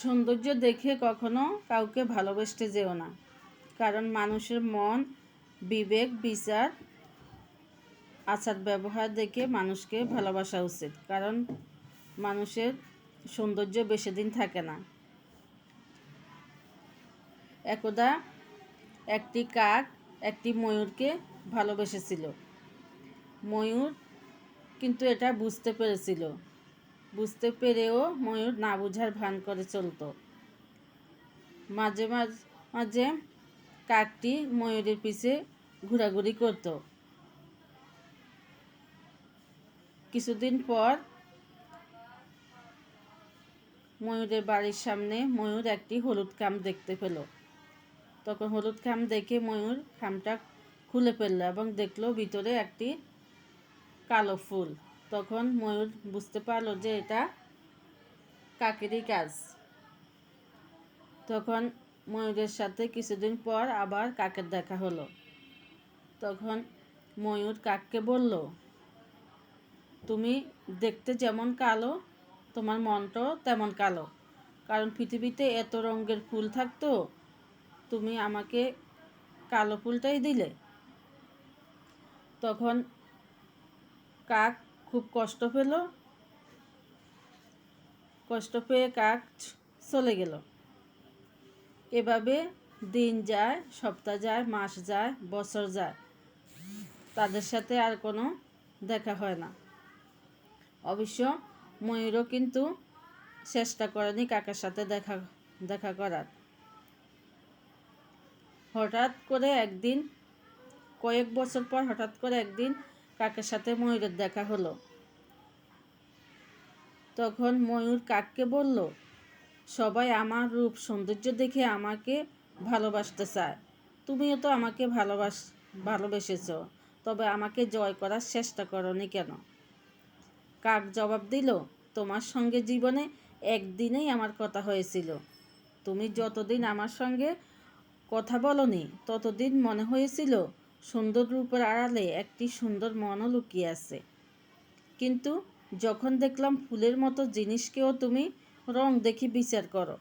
সৌন্দর্য দেখে কখনো কাউকে ভালোবেসতে যেও না। কারণ মানুষের মন, বিবেক, বিচার, আচার, ব্যবহার দেখে মানুষকে ভালোবাসা উচিত। কারণ মানুষের সৌন্দর্য বেশি দিন থাকে না। একদা একটি কাক একটি ময়ূরকে ভালোবেসেছিল। ময়ূর কিন্তু এটা বুঝতে পেরেছিল। বুঝতে পেরেও ময়ূর না বুঝার ভান করে চলতো। মাঝে মাঝে কাকটি ময়ূরের পিছে ঘোরাঘুরি করত। কিছুদিন পর ময়ূরের বাড়ির সামনে ময়ূর একটি হলুদ খাম দেখতে পেল। তখন হলুদ খাম দেখে ময়ূর খামটা খুলে ফেলল এবং দেখল ভিতরে একটি কালো ফুল। তখন ময়ূর বুঝতে পারল যে এটা কাকেরই কাজ। তখন ময়ূরের সাথে কিছুদিন পর আবার কাকের দেখা হলো। তখন ময়ূর কাককে বলল, তুমি দেখতে যেমন কালো, তোমার মনটাও তেমন কালো। কারণ পৃথিবীতে এত রঙের ফুল থাকতো, তুমি আমাকে কালো ফুলটাই দিলে। তখন কাক খুব কষ্ট পেল। কষ্ট পেয়ে কাক চলে গেল। এভাবে দিন যায়, সপ্তাহ যায়, মাস যায়, বছর যায়। তাদের সাথে আর কোনো দেখা হয় না। অবশ্য ময়ূরও কিন্তু চেষ্টা করেনি কাকার সাথে দেখা দেখা করার। হঠাৎ করে একদিন, কয়েক বছর পর হঠাৎ করে একদিন কাকের সাথে ময়ূরের দেখা হলো। তখন ময়ূর কাককে বলল, সবাই আমার রূপ সৌন্দর্য দেখে আমাকে ভালোবাসতে চায়। তুমিও তো আমাকে ভালোবাস, ভালোবেসেছ। তবে আমাকে জয় করার চেষ্টা করনি কেন? কাক জবাব দিল, তোমার সঙ্গে জীবনে একদিনেই আমার কথা হয়েছিল। তুমি যতদিন আমার সঙ্গে কথা বলনি, ততদিন মনে হয়েছিল সুন্দর রূপের আড়ালে একটি সুন্দর মনও লুকিয়ে আছে। কিন্তু যখন দেখলাম ফুলের মতো জিনিসকেও তুমি রং দেখে বিচার করো,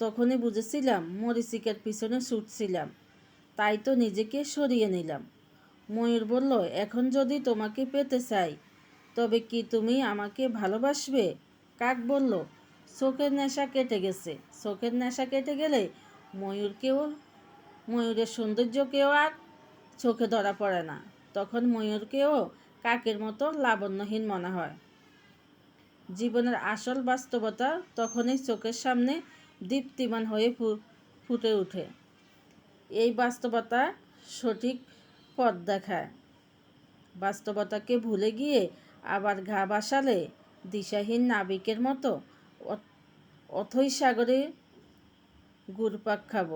তখনই বুঝেছিলাম মরিচিকার পিছনে ছুটছিলাম। তাই তো নিজেকে সরিয়ে নিলাম। ময়ূর বলল, এখন যদি তোমাকে পেতে চাই, তবে কি তুমি আমাকে ভালোবাসবে? কাক বলল, চোখের নেশা কেটে গেছে। চোখের নেশা কেটে গেলে ময়ূরকেও, ময়ূরের সৌন্দর্যকেও আর চোখে ধরা পড়ে না। তখন ময়ূরকেও কাকের মতো লাবণ্যহীন মনে হয়। জীবনের আসল বাস্তবতা তখনই চোখের সামনে দীপ্তিমান হয়ে ফুটে ওঠে। এই বাস্তবতা সঠিক পথ দেখায়। বাস্তবতাকে ভুলে গিয়ে আবার ঘা বাসালে দিশাহীন নাবিকের মতো অথই সাগরে গুরপাক খাব।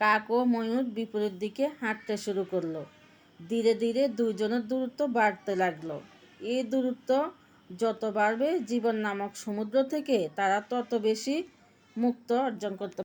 কাক ও ময়ূর বিপরীত দিকে হাঁটতে শুরু করল। ধীরে ধীরে দুজনের দূরত্ব বাড়তে লাগল। এই দূরত্ব যত বাড়বে জীবন নামক সমুদ্র থেকে তারা তত বেশি মুক্ত অর্জন করতে